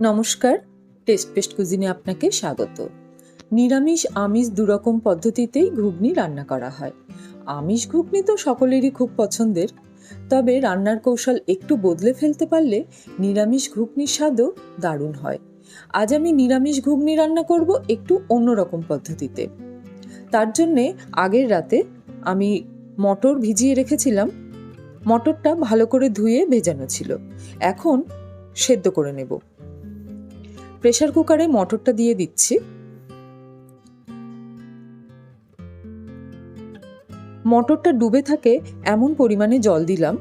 নমস্কার, test paste কুজিনে আপনাকে স্বাগত। নিরামিষ আমিষ দুরকম পদ্ধতিতেই ঘুগনি রান্না করা হয়। আমিষ ঘুগনি তো সকলেরই খুব পছন্দের। তবে রান্নার কৌশল একটু বদলে ফেলতে পারলে নিরামিষ ঘুগনির স্বাদও দারুণ হয়। আজ আমি নিরামিষ ঘুগনি রান্না করব একটু অন্যরকম পদ্ধতিতে। তার জন্যে আগের রাতে আমি মটর ভিজিয়ে রেখেছিলাম। মটরটা ভালো করে ধুয়ে ভেজানো ছিল। এখন সেদ্ধ করে নেব। প্রেশার কুকারে মটরটা দিয়ে দিচ্ছি। মটরটা ডুবে থাকে এমন পরিমাণে জল দিলাম।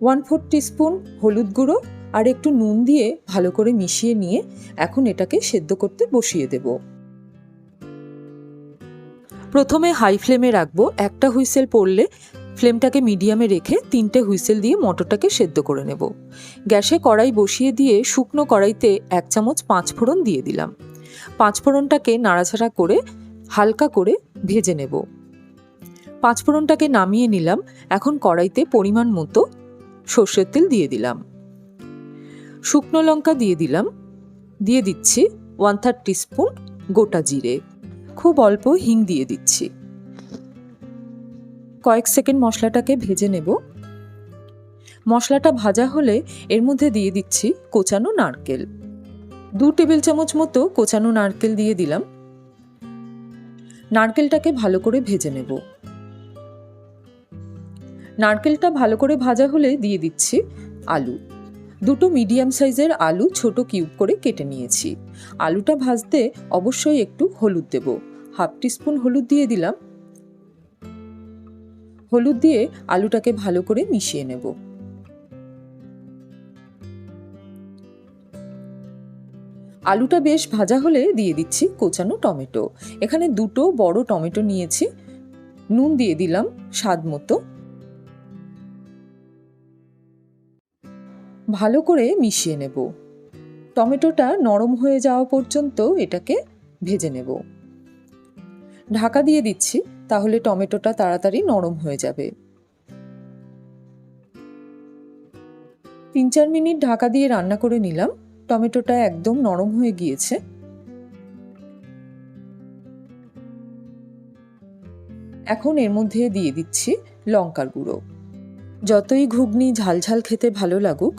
ওয়ান ফোর স্পুন হলুদ গুঁড়ো আর একটু নুন দিয়ে ভালো করে মিশিয়ে নিয়ে এখন এটাকে সেদ্ধ করতে বসিয়ে দেব। প্রথমে হাই ফ্লেমে রাখব একটা হুইসেল পড়লে ফ্লেমটাকে মিডিয়ামে রেখে তিনটে হুইসেল দিয়ে মটরটাকে সেদ্ধ করে নেব। গ্যাসে কড়াই বসিয়ে দিয়ে শুকনো কড়াইতে এক চামচ পাঁচ ফোড়ন দিয়ে দিলাম। পাঁচ ফোড়নটাকে নাড়াচাড়া করে হালকা করে ভেজে নেব। পাঁচ ফোড়নটাকে নামিয়ে নিলাম। এখন কড়াইতে পরিমাণ মতো সর্ষের তেল দিয়ে দিলাম। শুকনো লঙ্কা দিয়ে দিলাম। দিয়ে দিচ্ছি ওয়ান থার্ড টিস্পুন গোটা জিরে। খুব অল্প হিং দিয়ে দিচ্ছি। কয়েক সেকেন্ড মশলাটাকে ভেজে নেব। মশলাটা ভাজা হলে এর মধ্যে দিয়ে দিচ্ছি কোচানো নারকেল। দু টেবিল চামচ মতো কোচানো নারকেল দিয়ে দিলাম। নারকেলটাকে ভালো করে ভেজে নেব। নারকেলটা ভালো করে ভাজা হলে দিয়ে দিচ্ছি আলু। দুটো মিডিয়াম সাইজের আলু ছোট কিউব করে কেটে নিয়েছি। আলুটা ভাজতে অবশ্যই একটু হলুদ দেব। হাফ টিস্পুন হলুদ দিয়ে দিলাম। হলুদ দিয়ে আলুটাকে ভালো করে মিশিয়ে নেব। আলুটা বেশ ভাজা হলে দিয়ে দিচ্ছি কোচানো টমেটো। এখানে দুটো বড় টমেটো নিয়েছি। নুন দিয়ে দিলাম স্বাদ মতো। ভালো করে মিশিয়ে নেব। টমেটোটা নরম হয়ে যাওয়া পর্যন্ত এটাকে ভেজে নেব। ঢাকা দিয়ে দিচ্ছি তাহলে টমেটোটা তাড়াতাড়ি নরম হয়ে যাবে। তিন চার মিনিট ঢাকা দিয়ে রান্না করে নিলাম। টমেটোটা একদম নরম হয়ে গিয়েছে। এখন এর মধ্যে দিয়ে দিচ্ছি লঙ্কার গুঁড়ো। যতই ঘুগনি ঝালঝাল খেতে ভালো লাগুক,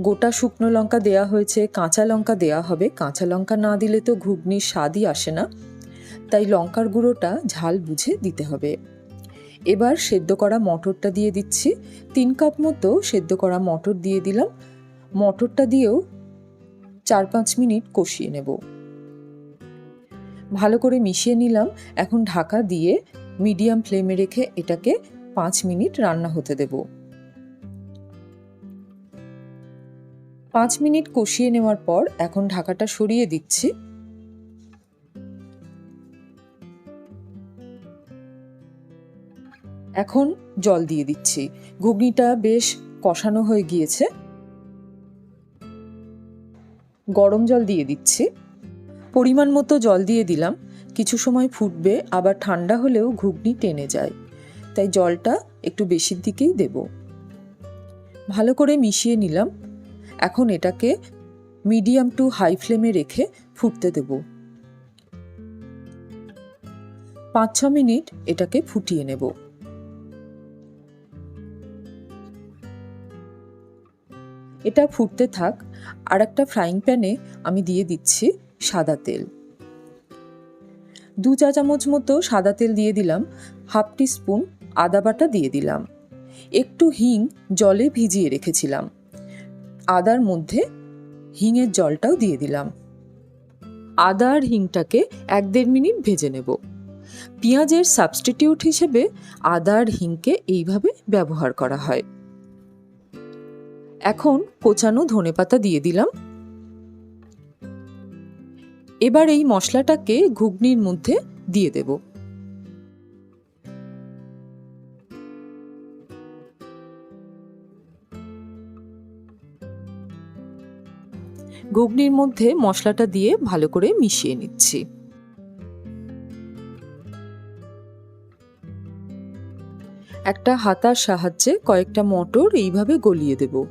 গোটা শুকনো লঙ্কা দেয়া হয়েছে, কাঁচা লঙ্কা দেয়া হবে। কাঁচা লঙ্কা না দিলে তো ঘুগনির স্বাদই আসে না। তাই লঙ্কার গুঁড়োটা ঝাল বুঝে দিতে হবে। এবার সেদ্ধ করা মটরটা দিয়ে দিচ্ছি। তিন কাপ মতো সেদ্ধ করা মটর দিয়ে দিলাম। মটরটা দিয়েও চার পাঁচ মিনিট কষিয়ে নেব। ভালো করে মিশিয়ে নিলাম। এখন ঢাকা দিয়ে মিডিয়াম ফ্লেমে রেখে এটাকে পাঁচ মিনিট রান্না হতে দেব। পাঁচ মিনিট কষিয়ে নেওয়ার পর এখন ঢাকাটা সরিয়ে দিচ্ছি। এখন জল দিয়ে দিচ্ছি। ঘুগনিটা বেশ কষানো হয়ে গিয়েছে। গরম জল দিয়ে দিচ্ছি। পরিমাণ মতো জল দিয়ে দিলাম। কিছু সময় ফুটবে, আবার ঠান্ডা হলেও ঘুগনি টেনে যায়। তাই জলটা একটু বেশির দিকেই দেব। ভালো করে মিশিয়ে নিলাম। এখন এটাকে মিডিয়াম টু হাই ফ্লেমে রেখে ফুটতে দেব। পাঁচ ছ মিনিট এটাকে ফুটিয়ে নেব। এটা ফুটতে থাক আর একটা ফ্রাইং প্যানে আমি দিয়ে দিচ্ছি সাদা তেল। দু চা চামচ মতো সাদা তেল দিয়ে দিলাম, হাফ টি স্পুন আদা বাটা দিয়ে দিলাম। একটু হিং জলে ভিজিয়ে রেখেছিলাম। আদার মধ্যে হিংয়ের জলটাও দিয়ে দিলাম। আদা আর হিংটাকে এক দেড় মিনিট ভেজে নেব। পেঁয়াজের সাবস্টিটিউট হিসেবে আদা আর হিংকে এইভাবে ব্যবহার করা হয়। এখন কোচানো ধনেপাতা দিয়ে দিলাম। এবার এই মশলাটাকে ঘুগনির মধ্যে দিয়ে দেব। ঘুগনির মধ্যে মশলাটা দিয়ে ভালো করে মিশিয়ে নিচ্ছি। একটা হাতার সাহায্যে কয়েকটা মটর এইভাবে গলিয়ে দেবো।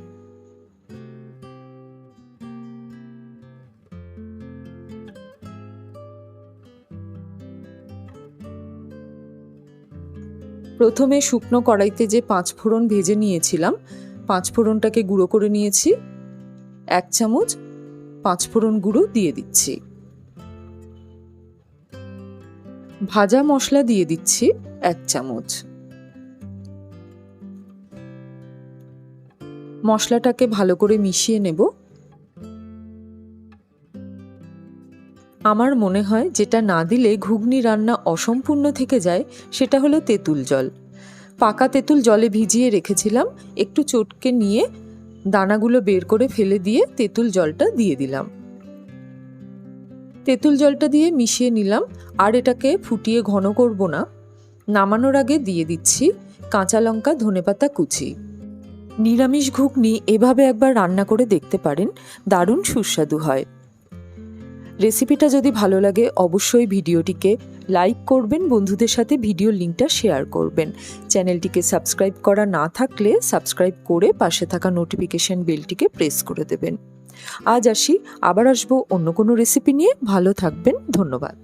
প্রথমে শুকনো কড়াইতে যে পাঁচ ফোড়ন ভেজে নিয়েছিলাম, পাঁচ ফোড়নটাকে গুঁড়ো করে নিয়েছি, এক চামচ পাঁচ ফোড়ন গুঁড়ো দিয়ে দিচ্ছি। ভাজা মশলা দিয়ে দিচ্ছি এক চামচ। মশলাটাকে ভালো করে মিশিয়ে নেব। আমার মনে হয় যেটা না দিলে ঘুগনি রান্না অসম্পূর্ণ থেকে যায়, সেটা হলো তেঁতুল জল। পাকা তেঁতুল জলে ভিজিয়ে রেখেছিলাম, একটু চটকে নিয়ে দানাগুলো বের করে ফেলে দিয়ে তেঁতুল জলটা দিয়ে দিলাম। তেঁতুল জলটা দিয়ে মিশিয়ে নিলাম, আর এটাকে ফুটিয়ে ঘন করব না। নামানোর আগে দিয়ে দিচ্ছি কাঁচা লঙ্কা, ধনেপাতা কুচি। নিরামিষ ঘুগনি এভাবে একবার রান্না করে দেখতে পারেন, দারুণ সুস্বাদু হয়। রেসিপিটা যদি ভালো লাগে, অবশ্যই ভিডিওটিকে লাইক করবেন, বন্ধুদের সাথে ভিডিও লিঙ্কটা শেয়ার করবেন। চ্যানেলটিকে সাবস্ক্রাইব করা না থাকলে সাবস্ক্রাইব করে পাশে থাকা নোটিফিকেশন বেলটিকে প্রেস করে দেবেন। আজ আসি, আবার আসব অন্য কোনো রেসিপি নিয়ে। ভালো থাকবেন, ধন্যবাদ।